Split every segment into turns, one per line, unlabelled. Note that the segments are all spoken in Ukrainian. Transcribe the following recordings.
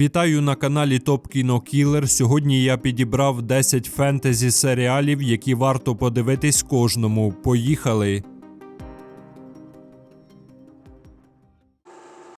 Вітаю на каналі Топ Кіно Кілер. Сьогодні я підібрав 10 фентезі серіалів, які варто подивитись кожному. Поїхали!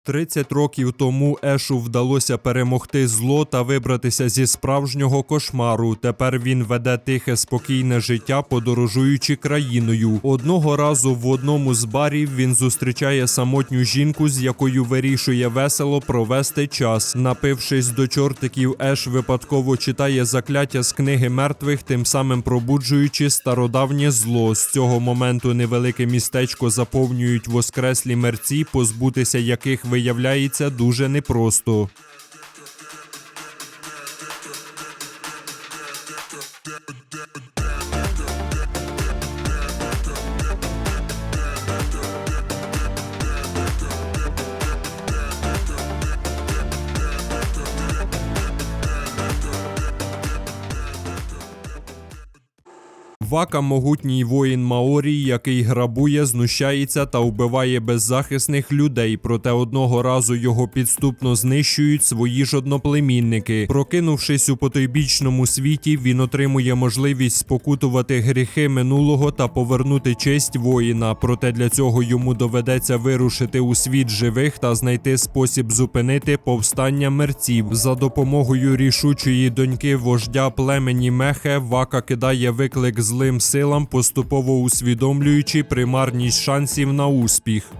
30 років тому Ешу вдалося перемогти зло та вибратися зі справжнього кошмару. Тепер він веде тихе спокійне життя, подорожуючи країною. Одного разу в одному з барів він зустрічає самотню жінку, з якою вирішує весело провести час. Напившись до чортиків, Еш випадково читає закляття з книги мертвих, тим самим пробуджуючи стародавнє зло. З цього моменту невелике містечко заповнюють воскреслі мерці, позбутися яких виявляється дуже непросто. Вака могутній воїн Маорі, який грабує, знущається та вбиває беззахисних людей. Проте одного разу його підступно знищують свої ж одноплемінники. Прокинувшись у потойбічному світі, він отримує можливість спокутувати гріхи минулого та повернути честь воїна. Проте для цього йому доведеться вирушити у світ живих та знайти спосіб зупинити повстання мерців. За допомогою рішучої доньки вождя племені Мехе Вака кидає виклик злим силам, поступово усвідомлюючи примарність шансів на успіх.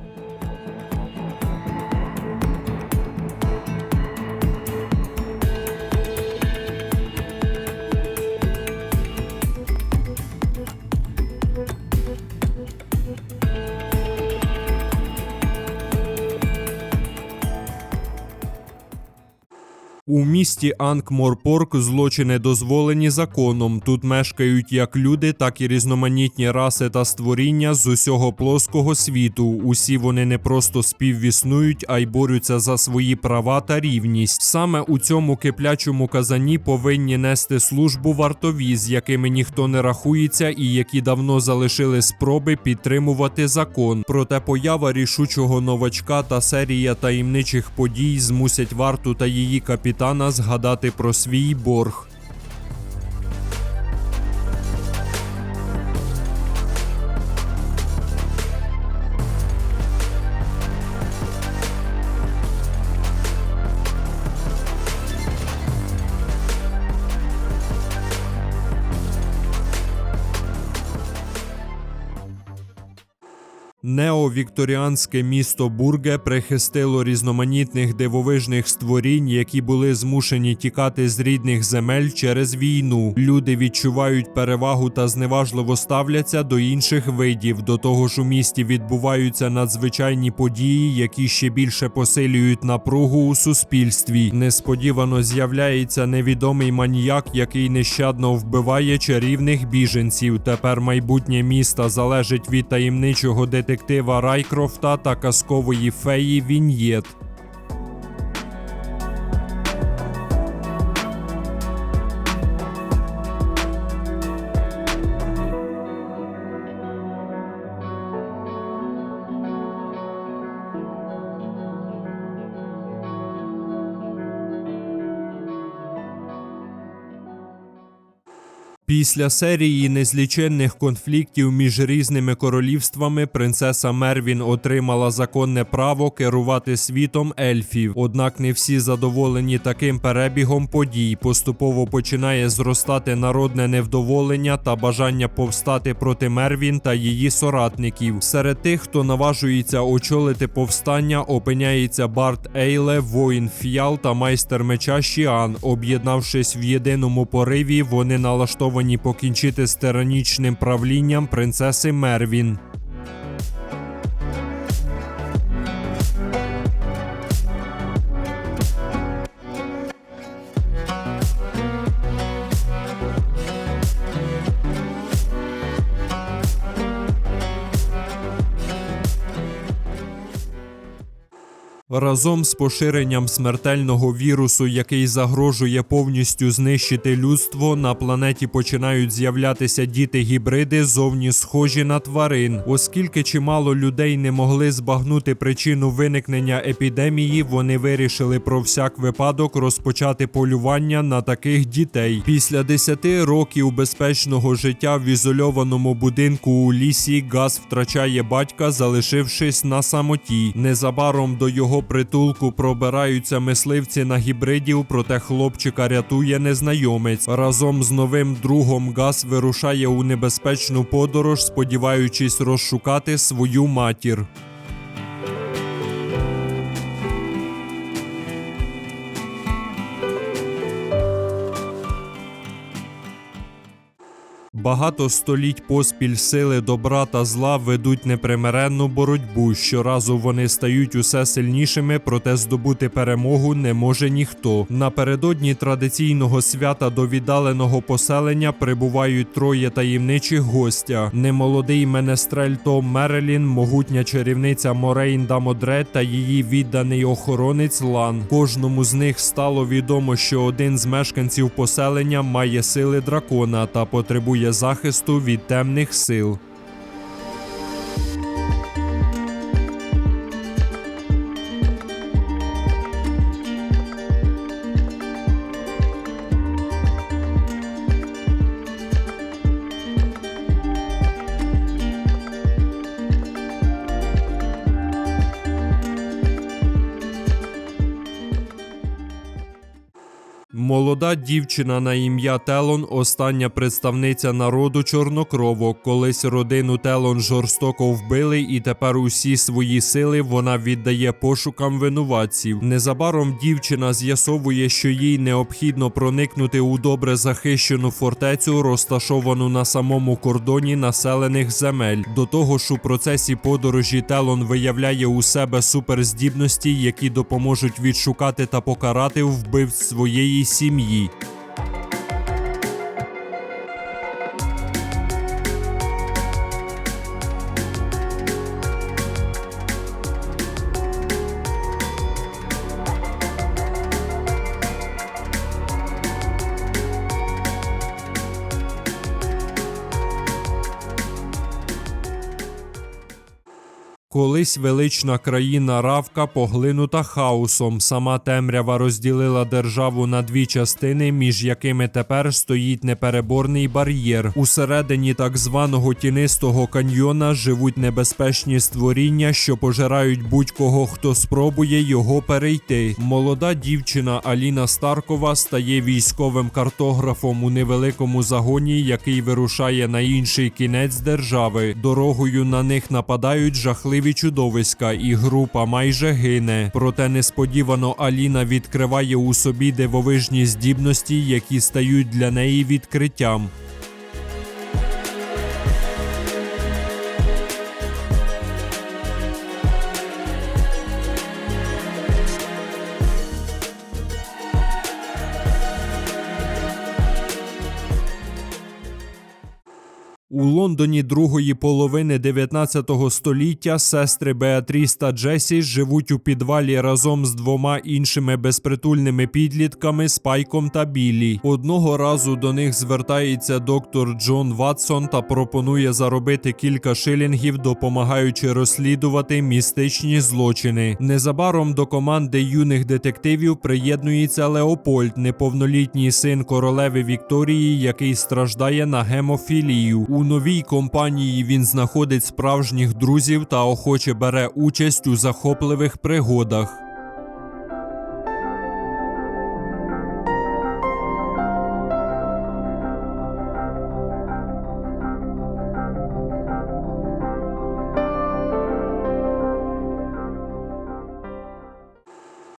У місті Анкморпорк злочини дозволені законом. Тут мешкають як люди, так і різноманітні раси та створіння з усього плоского світу. Усі вони не просто співвіснують, а й борються за свої права та рівність. Саме у цьому киплячому казані повинні нести службу вартові, з якими ніхто не рахується, і які давно залишили спроби підтримувати закон. Проте поява рішучого новачка та серія таємничих подій змусять варту та її капітана згадати про свій борг. Неовікторіанське місто Бурге прихистило різноманітних дивовижних створінь, які були змушені тікати з рідних земель через війну. Люди відчувають перевагу та зневажливо ставляться до інших видів. До того ж, у місті відбуваються надзвичайні події, які ще більше посилюють напругу у суспільстві. Несподівано з'являється невідомий маніяк, який нещадно вбиває чарівних біженців. Тепер майбутнє міста залежить від таємничого детектива Райкрофта та казкової феї Віньєт. Після серії незліченних конфліктів між різними королівствами принцеса Мервін отримала законне право керувати світом ельфів. Однак не всі задоволені таким перебігом подій. Поступово починає зростати народне невдоволення та бажання повстати проти Мервін та її соратників. Серед тих, хто наважується очолити повстання, опиняється Барт Ейле, воїн Фіал та майстер меча Шіан. Об'єднавшись в єдиному пориві, вони налаштовані покінчити з тиранічним правлінням принцеси Мервін. Разом з поширенням смертельного вірусу, який загрожує повністю знищити людство, на планеті починають з'являтися діти-гібриди, зовні схожі на тварин. Оскільки чимало людей не могли збагнути причину виникнення епідемії, вони вирішили про всяк випадок розпочати полювання на таких дітей. Після 10 років безпечного життя в ізольованому будинку у лісі Газ втрачає батька, залишившись на самоті. Незабаром до його притулку пробираються мисливці на гібридів, проте хлопчика рятує незнайомець. Разом з новим другом Газ вирушає у небезпечну подорож, сподіваючись розшукати свою матір. Багато століть поспіль сили добра та зла ведуть непримиренну боротьбу. Щоразу вони стають усе сильнішими, проте здобути перемогу не може ніхто. Напередодні традиційного свята до віддаленого поселення прибувають троє таємничих гостя: немолодий менестрель Том Мерелін, могутня чарівниця Морейн Дамодре та її відданий охоронець Лан. Кожному з них стало відомо, що один з мешканців поселення має сили дракона та потребує захисту від темних сил. Молода дівчина на ім'я Телон, остання представниця народу чорнокровок. Колись родину Телон жорстоко вбили, і тепер усі свої сили вона віддає пошукам винуватців. Незабаром дівчина з'ясовує, що їй необхідно проникнути у добре захищену фортецю, розташовану на самому кордоні населених земель. До того ж, у процесі подорожі Телон виявляє у себе суперздібності, які допоможуть відшукати та покарати вбивць своєї сім'ї подій. Колись велична країна Равка поглинута хаосом. Сама темрява розділила державу на дві частини, між якими тепер стоїть непереборний бар'єр. Усередині так званого тінистого каньйона живуть небезпечні створіння, що пожирають будь-кого, хто спробує його перейти. Молода дівчина Аліна Старкова стає військовим картографом у невеликому загоні, який вирушає на інший кінець держави. Дорогою на них нападають жахливі чудовиська, і група майже гине. Проте несподівано Аліна відкриває у собі дивовижні здібності, які стають для неї відкриттям. Лондоні другої половини 19 століття сестри Беатріс та Джесі живуть у підвалі разом з двома іншими безпритульними підлітками Спайком та Біллі. Одного разу до них звертається доктор Джон Ватсон та пропонує заробити кілька шилінгів, допомагаючи розслідувати містичні злочини. Незабаром до команди юних детективів приєднується Леопольд, неповнолітній син королеви Вікторії, який страждає на гемофілію. У новій компанії він знаходить справжніх друзів та охоче бере участь у захопливих пригодах.